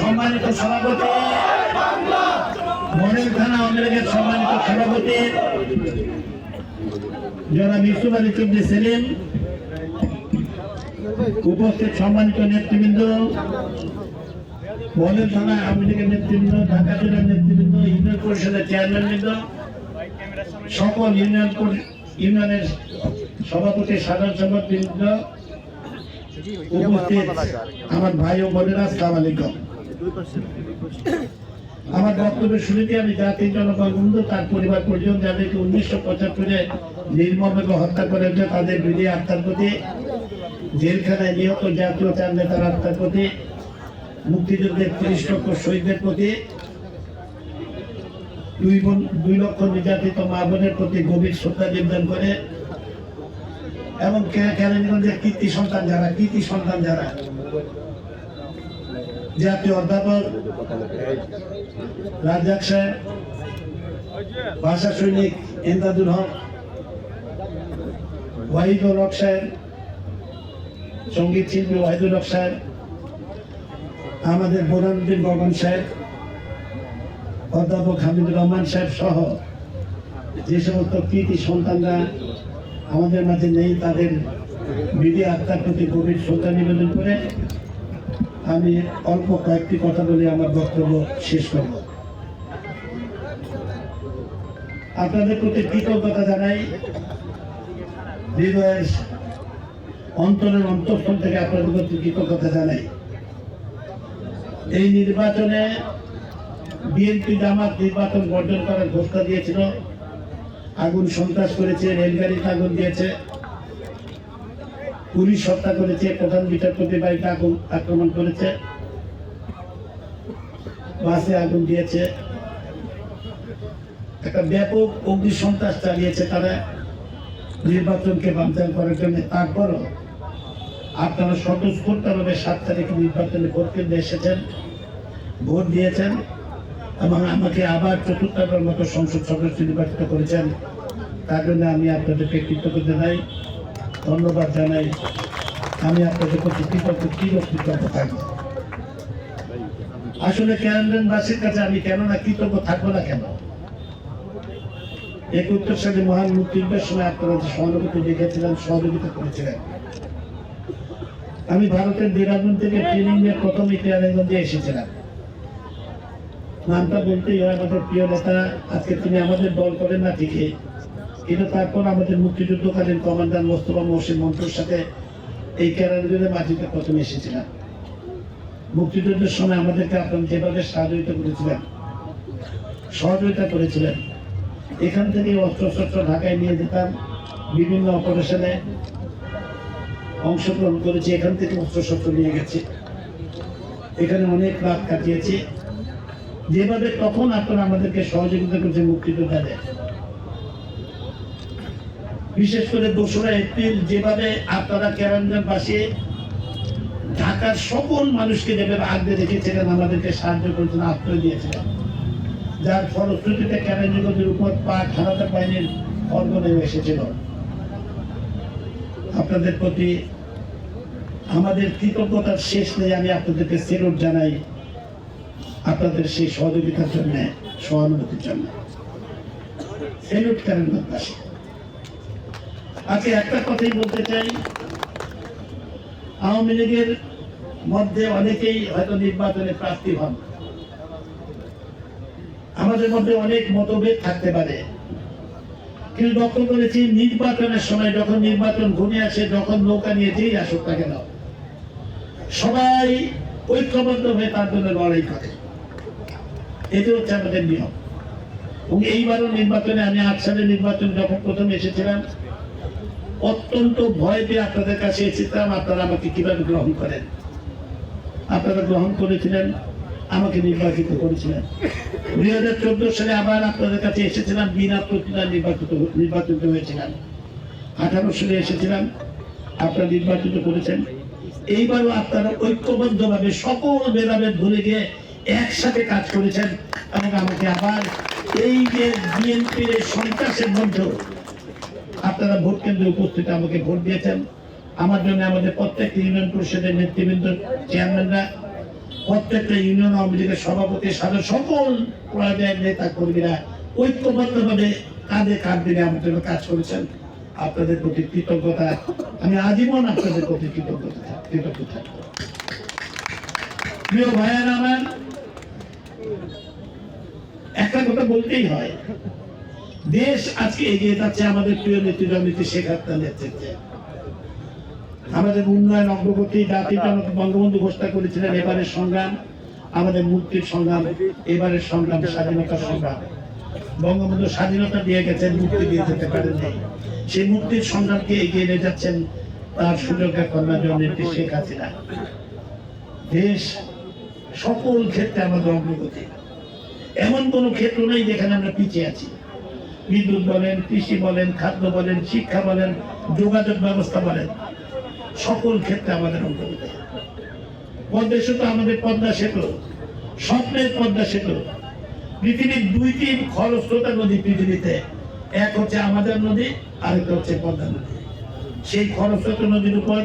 সম্মানিত সভাপতি মডেল থানা আওয়ামী সম্মানিত সভাপতি জনাব ইসুফ আলী সেলিম উপস্থিত সম্মানিত নেতৃবৃন্দ মডেল থানা আওয়ামী লীগের নেতৃবৃন্দ ঢাকা জেলার নেতৃবৃন্দ ইউনিয়ন পরিষদের চেয়ারম্যান বৃন্দ সকল ইউনিয়ন ইউনিয়নের সভাপতি সাধারণ সম্পাদক বৃন্দ উপস্থিত আমার ভাই ও বোনেরা আসসালাম আলাইকুম। আমার বক্তব্যের শুরুতে আমি জাতির জনগণ বন্ধু তার পরিবার পরিজন যাদেরকে উনিশশো পঁচাত্তরে নির্মমভাবে হত্যা করেছে তাদের বিধি আত্মার প্রতি জেলখানায় নিহত জাতীয় চার নেতার আত্মার প্রতি মুক্তিযুদ্ধের তিরিশ লক্ষ শহীদদের প্রতি দুই দুই লক্ষ নির্যাতিত মা বোনের প্রতি গভীর শ্রদ্ধা নিবেদন করে এবং কেরানীগঞ্জের কীর্তি সন্তান যারা, কীর্তি সন্তান যারা? জাতীয় অধ্যাপক, রাজ্জাক সাহেব, ভাষা সৈনিক ইন্দাদুল হক, ওয়াহিদুল হক সাহেব, সংগীত শিল্পী ওয়াহিদুল হক সাহেব, আমাদের বোরানুদ্দিন গগন সাহেব, অধ্যাপক হামিদুর রহমান সাহেব সহ যে সমস্ত কৃতি সন্তানরা আমাদের মাঝে নেই, তাদের বিধি আত্মার প্রতি গভীর শ্রদ্ধা নিবেদন করে আমি অল্প কয়েকটি কথা বলে আমার বক্তব্য শেষ করব। আপনাদের প্রতি কৃতজ্ঞতা জানাই, হৃদয়ের অন্তরের অন্তঃস্থল থেকে আপনাদের প্রতি কৃতজ্ঞতা জানাই। এই নির্বাচনে বিএনপি জামাত নির্বাচন বর্জন করার ঘোষণা দিয়েছিল। আগুন সন্ত্রাস করেছে রেলগাড়িতে আগুন দিয়েছে। পুলিশ হত্যা করেছে, প্রধান বিচারপতি বাড়িতে আগুন আক্রমণ করেছে। বাসে আগুন দিয়েছে। একটা ব্যাপক অগ্নি সন্ত্রাস চালিয়েছে তারা। নির্বাচনকে বানচাল করার জন্য। তারপরও আপনারা স্বতঃস্ফূর্তভাবে সাত তারিখে নির্বাচনে ভোট কেন্দ্রে এসেছেন। ভোট দিয়েছেন। এবং আমাকে আবার চতুর্থবার মতো সংসদ সদস্য নির্বাচিত করেছেন। তার জন্য আমি আপনাদেরকে কৃতজ্ঞতা জানাই, ধন্যবাদ জানাই। আমি আপনাদের প্রতি কৃতজ্ঞ কৃতজ্ঞ থাকব আসলে কেরানবাসীর কাছে আমি কেন না কৃতজ্ঞ থাকব না কেন? একাত্তর সালে মহান মুক্তিযুদ্ধের সময় আপনারা যে সহানুভূতি দেখেছিলেন, সহযোগিতা করেছিলেন। আমি ভারতের দেরাদুন থেকে ট্রেনিং নিয়ে প্রথম ইতিহাসগঞ্জে এসেছিলাম। নামটা বলতেই হয় আমাদের প্রিয় নেতা, আজকে তিনি আমাদের দল করেন না ঠিকই কিন্তু তারপর আমাদের মুক্তিযুদ্ধকালীন কমান্ডার মোস্তফা মহসিন মন্ত্রীর সাথে এই ক্যারানগঞ্জে মাটিতে প্রথমে এসেছিলাম। মুক্তিযুদ্ধের সময় আমাদেরকে আপনার যেভাবে সহযোগিতা করেছিলেন সহযোগিতা করেছিলেন, এখান থেকে অস্ত্রশস্ত্র ঢাকায় নিয়ে যেতাম, বিভিন্ন অপারেশনে অংশগ্রহণ করেছি, এখান থেকে অস্ত্রশস্ত্র নিয়ে গেছি। এখানে অনেক রাত কাটিয়েছি। যেভাবে তখন আপনারা আমাদেরকে সহযোগিতা করেছে মুক্তিযোদ্ধাদের বিশেষ করে দোসরা এপ্রিল, যেভাবে আপনারা কেরানগঞ্জবাসী ঢাকার সকল মানুষকে যেভাবে আগলে রেখেছিলেন, আমাদেরকে সাহায্য করেছেন, আশ্রয় দিয়েছিলেন। যার ফলশ্রুতিতে কেরানীগঞ্জের উপর পাক হারাতে বাহিনীর অর্ঘ নেমে এসেছিল। আপনাদের প্রতি আমাদের কৃতজ্ঞতার শেষ নেই, আমি আপনাদেরকে সেলুট জানাই। আপনাদের সেই সহযোগিতার জন্য, সহানুভূতির জন্য। আজকে একটা কথাই বলতে চাই। আওয়ামী লীগের মধ্যে অনেকেই হয়তো নির্বাচনে প্রার্থী হন। আমাদের মধ্যে অনেক মতভেদ থাকতে পারে। কিন্তু লক্ষ্য করেছি, নির্বাচনের সময় যখন নির্বাচন ঘুরে আসে, যখন নৌকা নিয়ে যেই আসুক কেন, সবাই ঐক্যবদ্ধ হয়ে তার জন্য লড়াই করে। এটি হচ্ছে আমাদের নিয়ম। এবং এইবারও নির্বাচনে আমি আট সালে নির্বাচন যখন প্রথম এসেছিলাম, অত্যন্ত ভয় পেয়ে আপনাদের কাছে এসেছিলাম, আপনারা আমাকে কীভাবে গ্রহণ করেন? আপনারা গ্রহণ করেছিলেন, আমাকে নির্বাচিত করেছিলেন। দুই হাজার চোদ্দ সালে আবার আপনাদের কাছে এসেছিলাম বিনা প্রতিদ্বন্দ্বিতা নির্বাচিত নির্বাচিত হয়েছিলাম। আঠারো সালে এসেছিলাম, আপনারা নির্বাচিত করেছেন। এইবারও আপনারা ঐক্যবদ্ধভাবে সকল ভেদাভেদ ভুলে গিয়ে একসাথে কাজ করেছেন এবং আমাকে আবার এই যে বিএনপির সন্ত্রাসের মধ্যেও আপনারা ভোট কেন্দ্রে উপস্থিত আমাকে ভোট দিয়েছেন। আমার জন্য আমাদের প্রত্যেকটা ইউনিয়ন পরিষদের নেতৃবৃন্দ, চেয়ারম্যানরা, প্রত্যেকটা ইউনিয়ন আওয়ামী লীগের সভাপতি, সাধারণ সকল পর্যায়ের নেতা কর্মীরা ঐক্যবদ্ধভাবে কাঁধে কাঁধ দিলে আমার জন্য কাজ করেছেন। আপনাদের প্রতি কৃতজ্ঞতা, আমি আজীবন আপনাদের প্রতি কৃতজ্ঞতা কৃতজ্ঞ থাকব প্রিয় ভাইয়ার আমার একটা কথা বলতেই হয়। দেশ আজকে এগিয়ে যাচ্ছে আমাদের প্রিয় শেখ নেতৃত্বে। আমাদের উন্নয়ন অগ্রগতি জনক বঙ্গবন্ধু ঘোষণা করেছিলেন এবারের সংগ্রাম, আমাদের মুক্তির সংগ্রাম, এবারের সংগ্রাম স্বাধীনতার সংগ্রাম। বঙ্গবন্ধু স্বাধীনতা দিয়ে গেছেন, মুক্তি দিয়ে যেতে পারেননি। সেই মুক্তির সংগ্রামকে এগিয়ে নিয়ে যাচ্ছেন তার সুযোগের কন্যা জননেত্রী শেখ হাসিনা। দেশ সকল ক্ষেত্রে আমাদের অগ্রগতি এমন কোন ক্ষেত্র নেই যেখানে আমরা পিছিয়ে আছি। বিদ্যুৎ বলেন, কৃষি বলেন, খাদ্য বলেন, শিক্ষা বলেন, যোগাযোগ ব্যবস্থা বলেন, সকল ক্ষেত্রে আমাদের অগ্রগতি। পদ্মা সেতু আমাদের পদ্মা সেতু, স্বপ্নের পদ্মা সেতু। পৃথিবীর দুইটি খরস্রোতা নদী পৃথিবীতে, এক হচ্ছে আমাদের নদী, আরেকটা হচ্ছে পদ্মা নদী। সেই খরস্রোতা নদীর উপর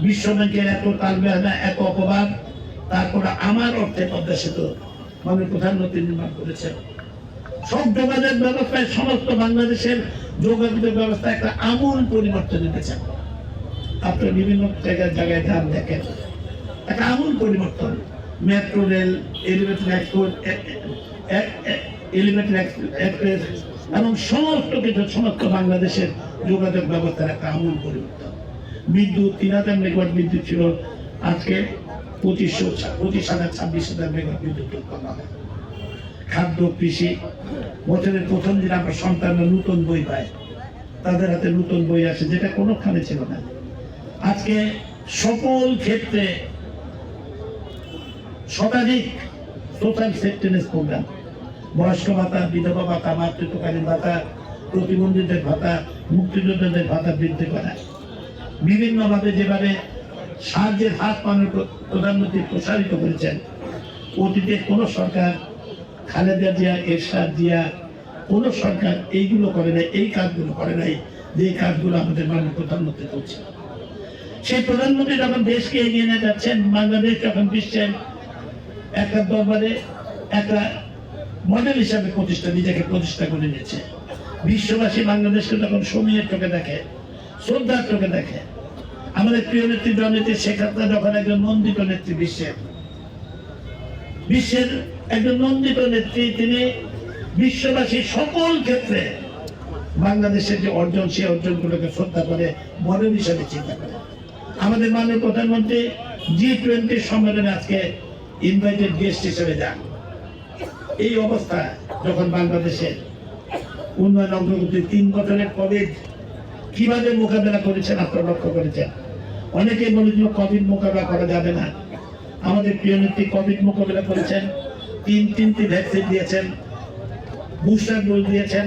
বিশ্ব ব্যাংকের এত তালবেহানা এত অপবাদ তারপরে আমার অর্থে পদ্মা সেতু মানে প্রধানমন্ত্রী নির্মাণ করেছেন। সব যোগাযোগ ব্যবস্থায়, সমস্ত বাংলাদেশের যোগাযোগ ব্যবস্থা একটা আমূল পরিবর্তন এনেছেন আপনার বিভিন্ন জায়গায় জায়গায় যান দেখেন। একটা আমূল পরিবর্তন। Metro rail elevated export elevated express এবং সমস্ত কিছু, সমস্ত বাংলাদেশের যোগাযোগ ব্যবস্থার একটা আমূল পরিবর্তন। বিদ্যুৎ, তিন হাজার মেগাওয়াট বিদ্যুৎ ছিল আজকে। পঁচিশশো, পঁচিশ হাজার, ছাব্বিশ হাজার মেগাওয়াট বিদ্যুৎ উৎপন্ন হয়। খাদ্য, কৃষি, বছরের প্রথম দিন আমরা সন্তানরা নতুন বই পায় তাদের হাতে নতুন বই আসে, যেটা কোনোখানে ছিল না। আজকে সকল ক্ষেত্রে শতাধিক সোশ্যাল সেফটিনেস প্রোগ্রাম বয়স্ক ভাতা, বিধবা ভাতা, মাতৃত্বকালীন ভাতা, প্রতিবন্ধীদের ভাতা, মুক্তিযোদ্ধাদের ভাতা বৃদ্ধি করা। বিভিন্নভাবে যেভাবে সাহায্যের হাত পানের প্রধানমন্ত্রী প্রসারিত করেছেন। অতীতে কোনো সরকার খালেদা জিয়া, এরশাদ জিয়া, কোনো সরকার এইগুলো করে নাই, এই কাজগুলো করে নাই যে কাজগুলো আমাদের মাননীয় প্রধানমন্ত্রী করছে। সেই প্রধানমন্ত্রী যখন দেশকে এগিয়ে নিয়ে যাচ্ছেন, বাংলাদেশ যখন বিশ্বের একটা দরবারে একটা মডেল হিসাবে প্রতিষ্ঠা, নিজেকে প্রতিষ্ঠা করে নিয়েছে। বিশ্ববাসী বাংলাদেশকে যখন সময়ের চোখে দেখে, শ্রদ্ধার চোখে দেখে আমাদের প্রিয় নেত্রী জননেত্রী শেখ হাসিনা যখন একজন নন্দিত নেত্রী বিশ্বের বিশ্বের একজন নন্দিত নেত্রী, তিনি বিশ্ববাসী সকল ক্ষেত্রে বাংলাদেশের যে অর্জন, সেই অর্জনগুলোকে শ্রদ্ধা করে মডেল হিসাবে চিন্তা করে। আমাদের মাননীয় প্রধানমন্ত্রী জি টোয়েন্টি সম্মেলনে আজকে ইনভাইটেড গেস্ট হিসেবে যান। এই অবস্থা যখন বাংলাদেশের উন্নয়ন অগ্রগতি, তিন বছরের কোভিড কীভাবে মোকাবেলা করেছেন, আপনারা লক্ষ্য করেছেন? অনেকেই বলেছিল কোভিড মোকাবেলা করা যাবে না। আমাদের প্রিয় নেত্রী কোভিড মোকাবেলা করেছেন। তিন তিনটি ভ্যাকসিন দিয়েছেন বুস্টার ডোজ দিয়েছেন।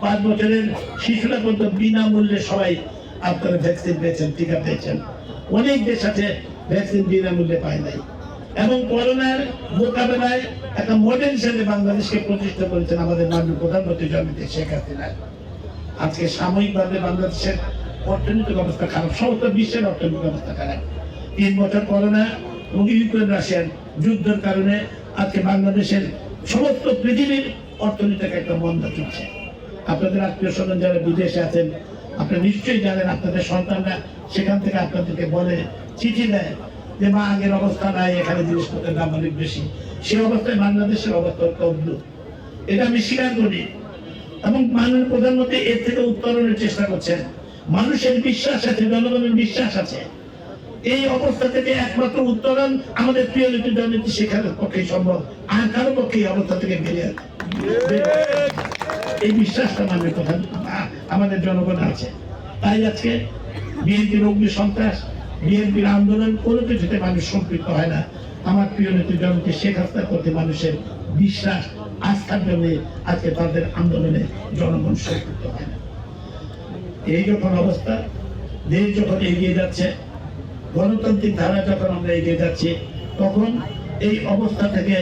পাঁচ বছরের শিশুরা পর্যন্ত বিনামূল্যে সবাই আপনারা ভ্যাকসিন পেয়েছেন, টিকা পেয়েছেন। অনেক দেশ আছে ভ্যাকসিন বিনামূল্যে পায় নাই। এবং করোনার মোকাবেলায় একটা মডেল হিসেবে বাংলাদেশকে প্রতিষ্ঠা করেছেন আমাদের মাননীয় প্রধানমন্ত্রী জমিতে শেখ হাসিনা। আজকে সাময়িকভাবে বাংলাদেশের অর্থনৈতিক অবস্থা খারাপ, সমস্ত বিশ্বের অর্থনৈতিক অবস্থা খারাপ। তিন বছর করোনা এবং ইউক্রেন রাশিয়ার যুদ্ধের কারণে আজকে বাংলাদেশের সমস্ত পৃথিবীর অর্থনীতিকে একটা মন্দা চলছে। আপনাদের আত্মীয় স্বজন যারা বিদেশে আছেন, আপনারা নিশ্চয়ই জানেন, আপনাদের সন্তানরা সেখান থেকে আপনাদেরকে বলে চিঠি দেয় যে, মা, আগের অবস্থা নাই, এখানে জিনিসপত্রের দাম অনেক বেশি। সে অবস্থায় বাংলাদেশের অবস্থা অত্যন্ত এটা আমি স্বীকার করি। এবং মাননীয় প্রধানমন্ত্রী এর থেকে উত্তরণের চেষ্টা করছেন। মানুষের বিশ্বাস আছে, জনগণের বিশ্বাস আছে। এই অবস্থা থেকে একমাত্র উত্তরণ আমাদের প্রিয় জননীতি শেখার পক্ষে সম্ভব, আর কারও পক্ষে এই অবস্থা থেকে বেরিয়ে। এই বিশ্বাসটা মাননীয় প্রধান, আমাদের জনগণ আছে। তাই আজকে বিএনপির অগ্নি সন্ত্রাস, বিএনপির আন্দোলন কোনো কিছুতে মানুষ সম্পৃক্ত হয় না। আমার প্রিয় নেত্রী জনকে শেখ হাসিনার প্রতি মানুষের বিশ্বাস, আস্থার জন্য আজকে তাদের আন্দোলনে জনগণ সম্পৃক্ত হয় না। এই যখন অবস্থা, দেশ যখন এগিয়ে যাচ্ছে, গণতান্ত্রিক ধারা যখন আমরা এগিয়ে যাচ্ছি, তখন এই অবস্থা থেকে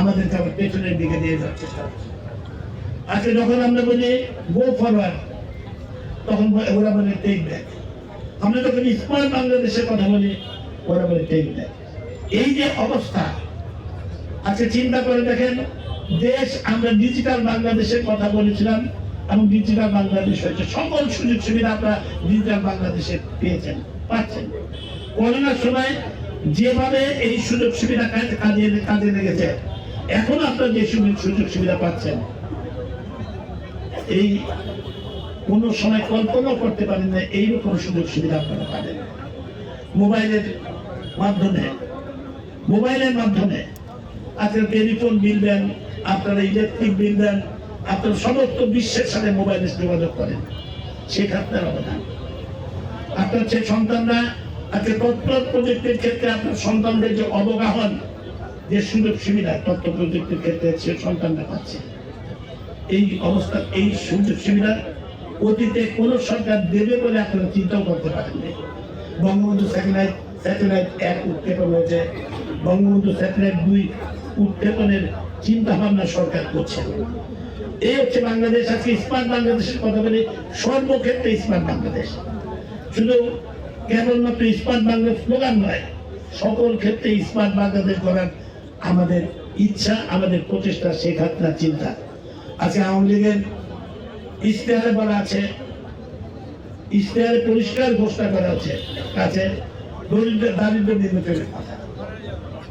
আমাদেরকে আবার পেছনের দিকে নিয়ে যাচ্ছে আজকে যখন আমরা বলি গো ফরওয়ার্ড তখন ওরা বলে টেক ব্যাক আমরা যখন স্মার্ট বাংলাদেশের কথা বলি, ওরা বলে টেবিলে এই যে অবস্থা, আজকে চিন্তা করে দেখেন, দেশ আমরা ডিজিটাল বাংলাদেশের কথা বলেছিলাম এবং ডিজিটাল বাংলাদেশ হয়েছে। সকল সুযোগ সুবিধা আপনারা ডিজিটাল বাংলাদেশে পেয়েছেন, পাচ্ছেন। করোনার সময় যেভাবে এই সুযোগ সুবিধা কাজে কাজে লেগেছে, এখন আপনারা যে সুযোগ সুযোগ সুবিধা পাচ্ছেন, এই কোন সময় কল্পনা করতে পারেন না, এইরকম সুযোগ সুবিধা আপনারা পাবেন। মোবাইলের মাধ্যমে মোবাইলের মাধ্যমে আজকে টেলিফোন বিল দেন, আপনারা ইলেকট্রিক বিল দেন আপনারা সমস্ত বিশ্বের সাথে মোবাইলে যোগাযোগ করেন। সেক্ষেত্রে অবদান। আপনার সেই সন্তানরা আজকে তথ্য প্রযুক্তির ক্ষেত্রে আপনার সন্তানদের যে অবগাহন, যে সুযোগ সুবিধা তথ্য প্রযুক্তির ক্ষেত্রে সে সন্তানরা পাচ্ছে। এই অবস্থা, এই সুযোগ সুবিধা অতীতে কোন সরকার দেবে বলে আপনারা চিন্তাও করতে পারেননি বঙ্গবন্ধু স্যাটেলাইট স্যাটেলাইট এক উৎক্ষেপণ হয়েছে। বঙ্গবন্ধু স্যাটেলাইট দুই উৎক্ষেপণের চিন্তা ভাবনা সরকার করছে। এই হচ্ছে বাংলাদেশ, আজকে স্মার্ট বাংলাদেশের কথা বলি। সর্বক্ষেত্রে স্মার্ট বাংলাদেশ। শুধু কেবলমাত্র স্মার্ট বাংলাদেশ স্লোগান নয়, সকল ক্ষেত্রে স্মার্ট বাংলাদেশ করার আমাদের ইচ্ছা, আমাদের প্রচেষ্টা, শেখ হাসিনার চিন্তা। আজকে আওয়ামী লীগের ইশতেহারে বলা আছে, ইশতেহারে পরিষ্কার ঘোষণা করা হচ্ছে, আছে দরিদ্র দারিদ্র নির্বাচনের কথা।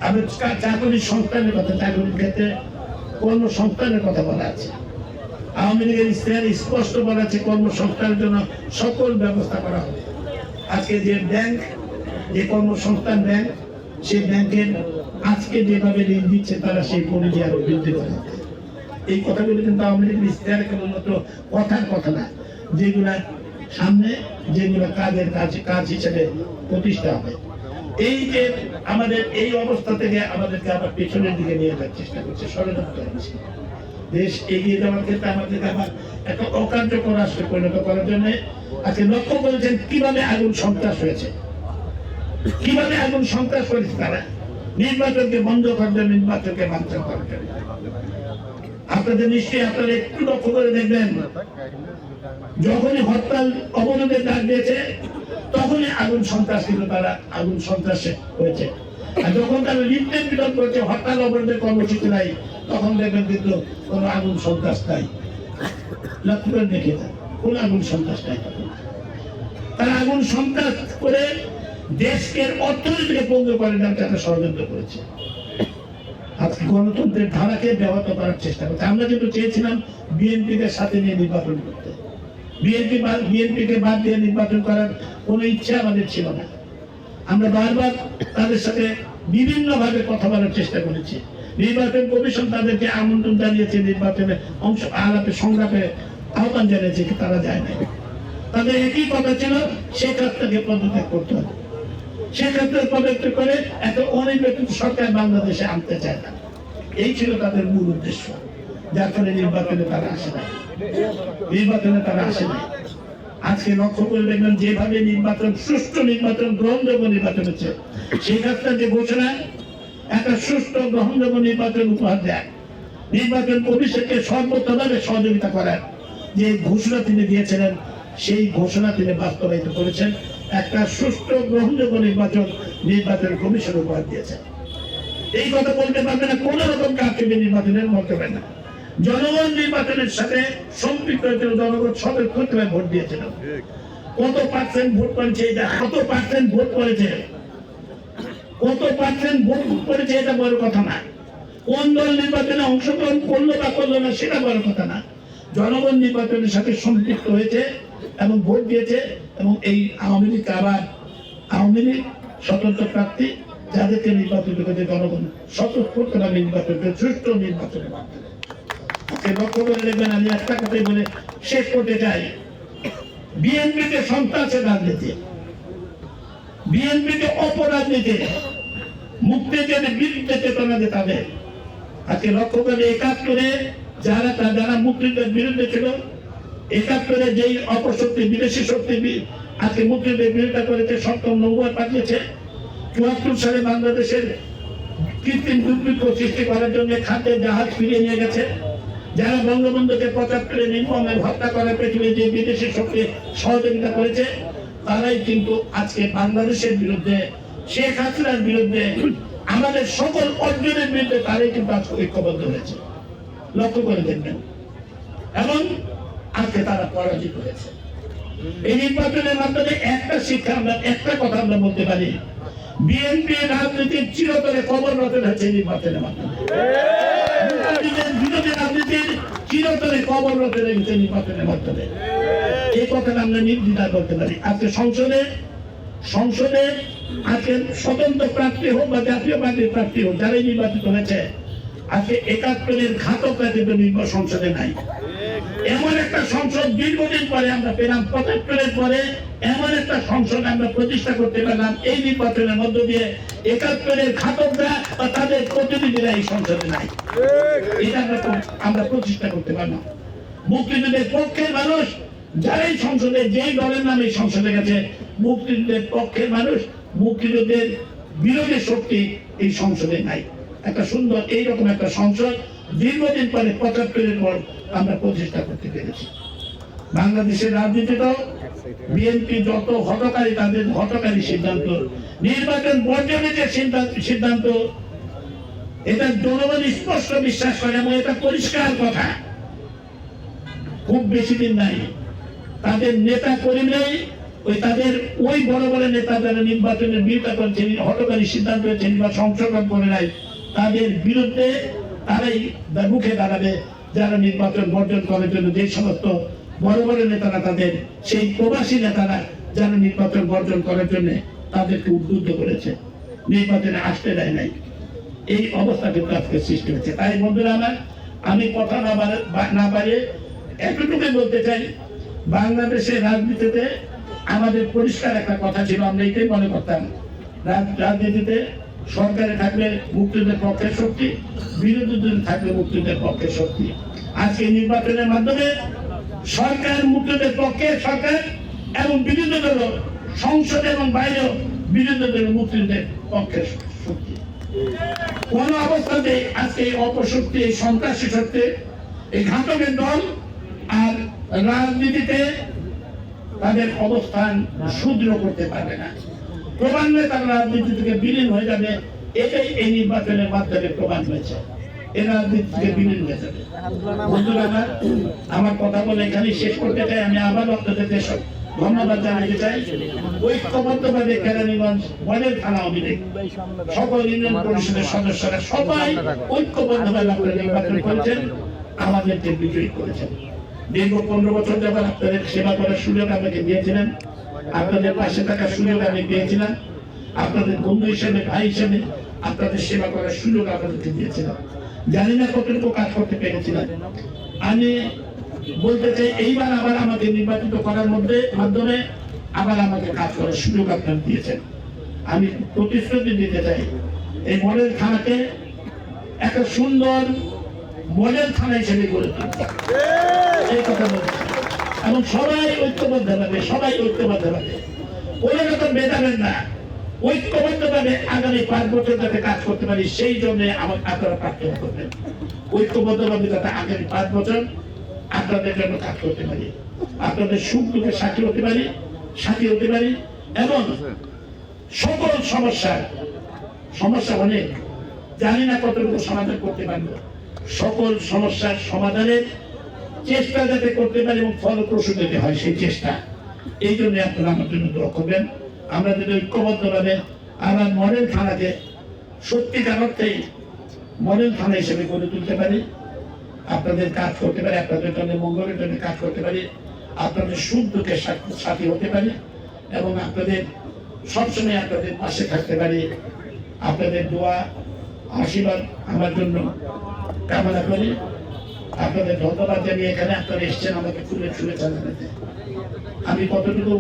আমি চাকরির সংস্থানের কথা, চাকরির ক্ষেত্রে কর্মসংস্থানের কথা বলা আছে। আওয়ামী লীগের ইশতেহারে স্পষ্ট বলা আছে কর্মসংস্থানের জন্য সকল ব্যবস্থা করা হবে। আজকে যে ব্যাংক, যে কর্মসংস্থান ব্যাংক, সেই ব্যাংকের আজকে যেভাবে ঋণ দিচ্ছে তারা সেই পরিধি আরও বৃদ্ধি করে এই কথাগুলো কিন্তু আওয়ামী লীগ ইশতেহারে কেবলমাত্র কথার কথা না, যেগুলা সামনে, যেগুলো কাজের কাজ কাজ হিসেবে প্রতিষ্ঠা হবে। এই যে আমাদের এই অবস্থা থেকে আমাদেরকে আবার পেছনের দিকে নিয়ে যাওয়ার চেষ্টা করছে, ষড়যন্ত্র হচ্ছে। দেশ এগিয়ে যাওয়ার ক্ষেত্রে আমাদেরকে আবার একটা অকার্যকর রাষ্ট্রে পরিণত করার জন্য আজকে লক্ষ্য করেছেন কীভাবে আগুন সন্ত্রাস হয়েছে। কীভাবে আগুন সন্ত্রাস করেছে তারা? নির্বাচনকে বন্ধ করার জন্য নির্বাচনকে বাঞ্ছাল করার জন্য। আপনাদের নিশ্চয়ই আপনারা একটু লক্ষ্য করে দেখবেন, যখনই হরতাল অবরোধের ডাক দিয়েছে, তখনই আগুন সন্ত্রাস কিন্তু তারা আগুন সন্ত্রাসে হয়েছে। আর যখন তারা লিপ্টেন বিরোধ করেছে, হরতাল অবরোধের কর্মসূচি নাই তখন দেখবেন কিন্তু কোনো আগুন সন্ত্রাস নাই। লক্ষ্য করে দেখে যান, কোনো আগুন সন্ত্রাস নাই। তারা আগুন সন্ত্রাস করে দেশকে অর্থনীতিকে পঙ্গু করে দেওয়ার একটা ষড়যন্ত্র করেছে। আজকে গণতন্ত্রের ধারাকে ব্যাহত করার চেষ্টা করছে। আমরা কিন্তু চেয়েছিলাম বিএনপিকে সাথে নিয়ে নির্বাচন করতে। বিএনপি বিএনপিকে বাদ দিয়ে নির্বাচন করার কোনো ইচ্ছা আমাদের ছিল না। আমরা বারবার তাদের সাথে বিভিন্ন ভাবে কথা বলার চেষ্টা করেছি। নির্বাচন কমিশন তাদেরকে আমন্ত্রণ জানিয়েছে, নির্বাচনে অংশ আলাপে সংগ্রামে আহ্বান জানিয়েছে তারা যায় না তাদের একই কথা ছিল সে কাজটাকে পদত্যাগ করতে হবে। সেক্ষেত্রে পদত্যাগ করে একটা অনির্বাচিত সরকার বাংলাদেশে আনতে চায় না। এই ছিল তাদের মূল উদ্দেশ্য। যার ফলে নির্বাচনে তারা আসে না নির্বাচনে তারা আসে আজকে লক্ষ্য করে দেখবেন যেভাবে নির্বাচন, সুষ্ঠু নির্বাচন, গ্রহণযোগ্য নির্বাচন হচ্ছে, সেই কাজটা যে ঘোষণা একটা সুষ্ঠু, গ্রহণযোগ্য নির্বাচন উপহার দেয়। নির্বাচন কমিশনকে সর্বতভাবে সহযোগিতা করেন যে ঘোষণা তিনি দিয়েছিলেন, সেই ঘোষণা তিনি বাস্তবায়িত করেছেন। একটা সুষ্ঠু, গ্রহণযোগ্য নির্বাচন নির্বাচন কমিশন উপহার দিয়েছেন এই কথা বলতে পারবে না, কোন রকম কারচুপি নির্বাচনের পারে না। জনগণ নির্বাচনের সাথে সম্পৃক্ত হয়েছিল জনগণ স্বতঃস্ফূর্তভাবে ভোট দিয়েছিল। কত পার্সেন্ট ভোট করেছে এটা? কত পার্সেন্ট ভোট করেছে? কত পার্সেন্ট ভোট করেছে এটা বড় কথা না। কোন দল নির্বাচনে অংশগ্রহণ করল বা করল না সেটা বড় কথা না। জনগণ নির্বাচনের সাথে সম্পৃক্ত হয়েছে এবং ভোট দিয়েছে এবং এই আওয়ামী লীগ আবার আওয়ামী লীগ স্বতন্ত্র প্রার্থী যাদেরকে নির্বাচিত করেছে জনগণ স্বতঃস্ফূর্তভাবে নির্বাচন সুষ্ঠু নির্বাচনের মাধ্যমে আমি একটা কথাই বলে বিএনপিতে সন্ত্রাসের রাজনীতি। বিএনপিতে অপরাজনীতি বিরুদ্ধে চেতনা যে তাদের। আজকে লক্ষ্য করে যারা বিরুদ্ধে ছিল যেই অপশক্তি, বিদেশি শক্তি আজকে মুক্তিযুদ্ধের বিরোধিতা করেছে, সপ্তম নৌবয় পাঠিয়েছে। চুয়াত্তর সালে বাংলাদেশের কৃত্রিম দুর্ভিক্ষ সৃষ্টি করার জন্য খাদ্যের জাহাজ ফিরিয়ে নিয়ে গেছে। যারা বঙ্গবন্ধুকে পঁচাত্তরে নির্মমে হত্যা করে পৃথিবীর যে বিদেশি শক্তি সহযোগিতা করেছে, তারাই কিন্তু আজকে বাংলাদেশের বিরুদ্ধে, শেখ হাসিনার বিরুদ্ধে, আমাদের সকল অর্জনের বিরুদ্ধে তারাই কিন্তু আজকে ঐক্যবদ্ধ হয়েছে। লক্ষ্য করে দেখবেন। এবং আজকে তারা পরাজিত হয়েছে। এই নির্বাচনের মাধ্যমে একটা শিক্ষা আমরা, একটা কথা আমরা বলতে পারি। বিএনপি রাজনীতির চিরতরে কবর রচনা এই নির্বাচনের মাধ্যমে। চিরতরে কবর রচনা হয়েছে নির্বাচনের মাধ্যমে এই কথাটা আমরা নির্দ্বিধায় করতে পারি। আজকে সংসদে সংসদে আজকে স্বতন্ত্র প্রার্থী হোক বা জাতীয় পার্টির প্রার্থী হোক, যারাই নির্বাচিত হয়েছে, আজকে একাত্তরের ঘাতক নির্ভর সংসদে নাই। এমন একটা সংসদ দীর্ঘদিন পরে আমরা পেলাম, পঁচাত্তরের পরে এমন একটা সংসদ আমরা প্রতিষ্ঠা করতে পারলাম। এই নির্বাচনের মধ্য দিয়ে একাত্তরের ঘাতকরা বা তাদের প্রতিনিধিরা এই সংসদে নাই। এটা আমরা আমরা প্রতিষ্ঠা করতে পারলাম। মুক্তিযুদ্ধের পক্ষের মানুষ যারাই সংসদে, যেই দলের নামে সংসদে গেছে, মুক্তিযুদ্ধের পক্ষের মানুষ, মুক্তিযুদ্ধের বিরোধী শক্তি এই সংসদে নাই। একটা সুন্দর, এইরকম একটা সংসদ দীর্ঘদিন পরে পঁচাত্তরের পর আমরা প্রতিষ্ঠা করতে পেরেছি। বাংলাদেশের রাজনীতিতেও বিএনপি যত হটকারী তাদের হটকারী সিদ্ধান্ত, নির্বাচন বর্জনের যে সিদ্ধান্ত, এটা জনগণ স্পষ্ট বিশ্বাস করে এবং এটা পরিষ্কার কথা। খুব বেশি দিন নাই। তাদের নেতা কর্মীরাই ওই তাদের ওই বড় বড় নেতা যারা নির্বাচনের বিরোধিতা করছেন হটকারী সিদ্ধান্ত হয়েছেন বা সংশোধন করে নাই, তাদের বিরুদ্ধে তারাই মুখে দাঁড়াবে যারা নির্বাচন বর্জন করার জন্য যে সমস্ত বড় বড় নেতারা তাদের, সেই প্রবাসী নেতারা যারা নির্বাচন বর্জন করার জন্য তাদেরকে উদ্বুদ্ধ করেছে। নির্বাচনে আসতে দেয় নাই। এই অবস্থা কিন্তু আজকে সৃষ্টি হচ্ছে তাই বন্ধুরা আমার, আমি কথা না না বাড়িয়ে এতটুকুই বলতে চাই, বাংলাদেশের রাজনীতিতে আমাদের পরিষ্কার একটা কথা ছিল, আমরা এটাই মনে করতাম। রাজনীতিতে সরকারে থাকলে মুক্তিযুদ্ধের পক্ষের শক্তি, বিরোধী থাকলে মুক্তিযুদ্ধের পক্ষের শক্তি। আজকে নির্বাচনের মাধ্যমে সরকার মুক্তিযুদ্ধের পক্ষে সরকার এবং বিরোধী দল, সংসদে এবং বাইরেও বিরোধী দল মুক্তিযুদ্ধের পক্ষের শক্তি। কোন অবস্থাতে আজকে এই অপশক্তি, এই সন্ত্রাসী শক্তি, এই ঘাতকের দল আর রাজনীতিতে তাদের অবস্থান সুদৃঢ় করতে পারবে না। ক্রমান্বয়ে তারা রাজনীতি থেকে বিলীন হয়ে যাবে। এটাই এই নির্বাচনের মাধ্যমে প্রমাণ হয়েছে। এই রাজনীতি থেকে বিলীন হয়ে যাবে। বন্ধুরা, আমার আমার কথা বলে এখানে শেষ করতে চাই। আমি আবার দেশ ধন্যবাদ জানাতে চাই। ঐক্যবদ্ধভাবে কেরানীগঞ্জ থানা সকল ইউনিয়ন পরিষদের সদস্যরা সবাই ঐক্যবদ্ধভাবে আপনারা নির্বাচন করেছেন। আমাদেরকে বিজয়ী করেছেন। দীর্ঘ পনেরো বছর যাবার আপনাদের সেবা করার সুযোগ আমাকে দিয়েছিলেন। আপনাদের পাশে থাকার সুযোগ আমি পেয়েছিলাম। আপনাদের বন্ধু হিসেবে ভাই হিসেবে আপনাদের সেবা করার সুযোগ আপনাদেরকে দিয়েছিলাম। জানি না কতটুকু কাজ করতে পেরেছিলাম। আমি বলতে চাই, এইবার আবার আমাকে নির্বাচিত করার মধ্যে, মাধ্যমে আবার আমাকে কাজ করার সুযোগ আপনারা দিয়েছেন। আমি প্রতিশ্রুতি দিতে চাই, এই মডেল থানাকে একটা সুন্দর মডেল থানা হিসেবে গড়ে তুলতে। এই কথা চাই। এবং সবাই ঐক্যবদ্ধ ভাবে সবাই ঐক্যবদ্ধ ভাবে কোনো রকম ভেদাভেদ না। ঐক্যবদ্ধ ভাবে আগামী পাঁচ বছর যাতে কাজ করতে পারি, সেই জন্য আমার আপনারা প্রার্থনা করবেন। ঐক্যবদ্ধ ভাবে যাতে আগামী পাঁচ বছর আপনাদের জন্য কাজ করতে পারি। আপনাদের সুখ দুঃখের সাথী হতে পারি, সাথী হতে পারি, এবং সকল সমস্যার, সমস্যা অনেক, জানি না কতটুকু সমাধান করতে পারব। সকল সমস্যার সমাধানের চেষ্টা যাতে করতে পারি এবং ফলপ্রসূ যাতে হয় সেই চেষ্টা। এই জন্য আপনারা আমার জন্য দোয়া করবেন। আমরা যদি ঐক্যবদ্ধভাবে আমার মডেল থানাকে সত্যিকার অর্থেই মডেল থানা হিসেবে গড়ে তুলতে পারি, আপনাদের কাজ করতে পারি, আপনাদের জন্য মঙ্গলের জন্য কাজ করতে পারি, আপনাদের সুখ দুঃখের সাথী হতে পারি এবং আপনাদের সবসময় আপনাদের পাশে থাকতে পারি। আপনাদের দোয়া, আশীর্বাদ আমার জন্য কামনা করি। আপনাদের ধন্যবাদ জানিয়ে এখানে আপনারা এসছেন, আমাকে ফুলের শুভেচ্ছা জানাতে। আমি কতটুকু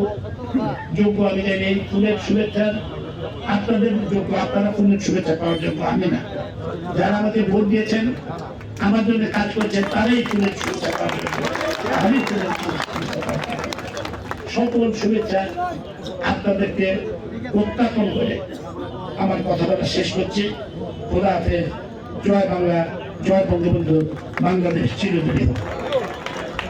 যোগ্য আমি জানি এই ফুলের শুভেচ্ছা, আপনাদের যোগ্য, আপনারা ফুলের শুভেচ্ছা পাওয়ার যোগ্য আমি না। যারা আমাকে ভোট দিয়েছেন, আমার জন্য কাজ করেছেন, তারাই ফুলের শুভেচ্ছা পাওয়ার যোগ্য। আমি। সকল শুভেচ্ছা আপনাদেরকে প্রত্যাপন করে আমার কথা বলা শেষ করছি। খোদা হাফেজ। জয় বাংলা। 저와 동료분들 만감의 시치를 드립니다.